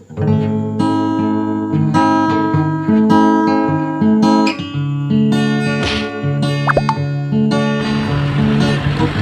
เ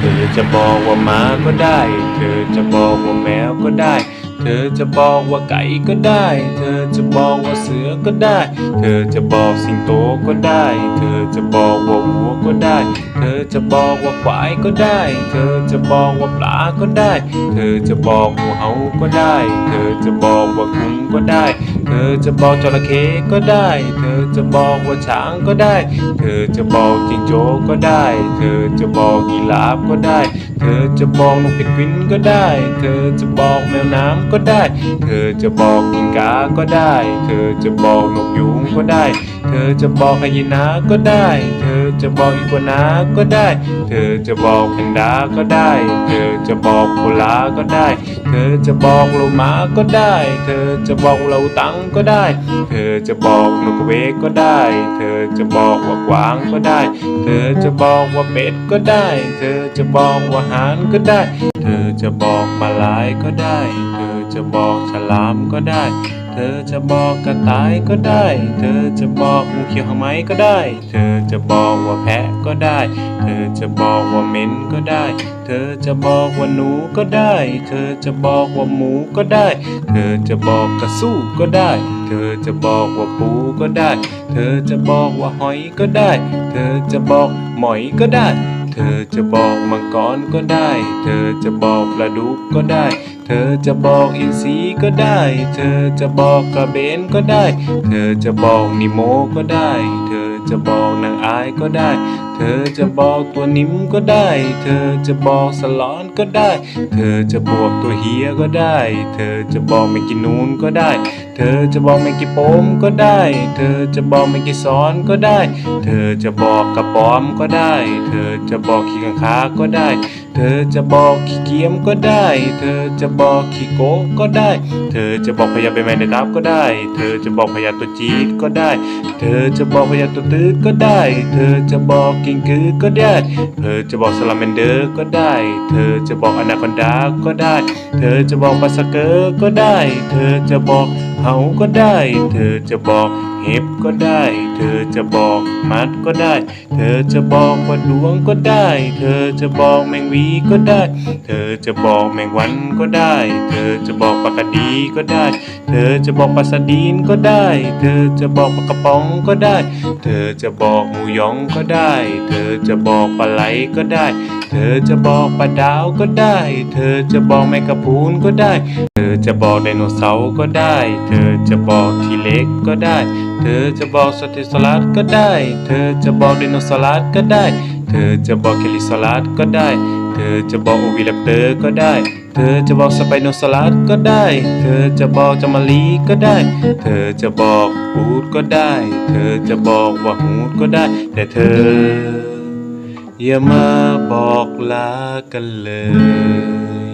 ธอจะบอกว่าหมาก็ได้ เธอจะบอกว่าแมวก็ได้ เธอจะบอกว่าไก่ก็ได้ เธอจะบอกว่าเสือก็ได้ เธอจะบอกสิงโตก็ได้ เธอจะบอกว่าวัวก็ได้ เธอจะบอกว่าควายก็ได้ เธอจะบอกว่าปลาก็ได้ เธอจะบอกว่าเหาก็ได้ เธอจะบอกว่ากุ้งก็ได้ เธอจะบอกจระเข้ก็ได้ เธอจะบอกว่าช้างก็ได้ เธอจะบอกจิงโจ้ก็ได้ เธอจะบอกกีราฟก็ได้ เธอจะบอกนกเพนกวินก็ได้ เธอจะบอกแมวน้ำก็ได้ เธอจะบอกกิงกาก็ได้ เธอจะบอกนกยูงก็ได้ เธอจะบอกไฮยีนาก็ได้ เธอ จะบอกอีกวนาก็ได้ เธอจะบอกแพนด้าก็ได้ เธอจะบอกโคลาก็ได้ เธอจะบอกโลมาก็ได้ เธอจะบอกเราตังก็ได้ เธอจะบอกนกเวกก็ได้ เธอจะบอกว่ากวางก็ได้ เธอจะบอกว่าเป็ดก็ได้ เธอจะบอกว่าหานก็ได้ เธอจะบอกมาลายก็ได้ เธอจะบอกฉลามก็ได้ ธอจะบอกกระต่ายก็ได้ เธอจะบอกงูเขียวหางไหมก็ได้ เธอจะบอกว่าแพะก็ได้ เธอจะบอกว่าเหม็นก็ได้ เธอจะบอกว่าหนูก็ได้ เธอจะบอกว่าหมูก็ได้ เธอจะบอกกระสู้ก็ได้ เธอจะบอกว่าปูก็ได้ เธอจะบอกว่าหอยก็ได้ เธอจะบอกหมอยก็ได้ เธอจะบอกมังกรก็ได้ เธอจะบอกปลาดุกก็ได้ เธอจะบอกอินทรีก็ได้ เธอจะบอกกระเบนก็ได้ เธอจะบอกนิโมก็ได้ เธอจะบอกนางอายก็ได้ เธอจะบอกตัวนิ้มก็ได้ เธอจะบอกสลอนก็ได้ เธอจะบอกตัวเฮียก็ได้ เธอจะบอกไม่กินนูนก็ได้ เธอจะบอกไม่กี่โปมก็ได้ เธอจะบอกไม่กี่ซ้อนก็ได้ เธอจะบอกกระป๋อมก็ได้ เธอจะบอกขี้กังขาก็ได้ เธอจะบอกขี้เกียมก็ได้ เธอจะบอกขี้โกก็ได้ เธอจะบอกพยาเป็นแมนในดับก็ได้ เธอจะบอกพยาตัวจี๊ดก็ได้ เธอจะบอกพยาตัวตื้อก็ได้ เธอจะบอกกิงกือก็ได้ เธอจะบอกสลาเมนเดอร์ก็ได้ เธอจะบอกอนาคอนดาก็ได้ เธอจะบอกปาสเกอร์ก็ได้ เธอจะบอกเฮาก็ได้ เธอจะบอก เห็บก็ได้ เธอจะบอกมัดก็ได้ เธอจะบอกว่าดวงก็ได้ เธอจะบอกแมงวีก็ได้ เธอจะบอกแมงวันก็ได้ เธอจะบอกปากระดีก็ได้ เธอจะบอกปลาสดีนก็ได้ เธอจะบอกปลากระป๋องก็ได้ เธอจะบอกหมูยองก็ได้ เธอจะบอกปลาไหลก็ได้ เธอจะบอกปลาดาวก็ได้ เธอจะบอกแมงกะพรุนก็ได้ เธอจะบอกไดโนเสาร์ก็ได้ เธอจะบอกทีเล็กก็ได้ เธอจะบอกสเตโซลัสก็ได้ เธอจะบอกไดโนสาร์ก็ได้ เธอจะบอกเคลิโซลัสก็ได้ เธอจะบอกโอวิลปเตอร์ก็ได้เธอจะบอกสไปโนซอลัสก็ได้ เธอจะบอกจามารีก็ได้ เธอจะบอกอูดก็ได้ เธอจะบอกว่าฮูดก็ได้ แต่เธอ อย่ามาบอกลากันเลย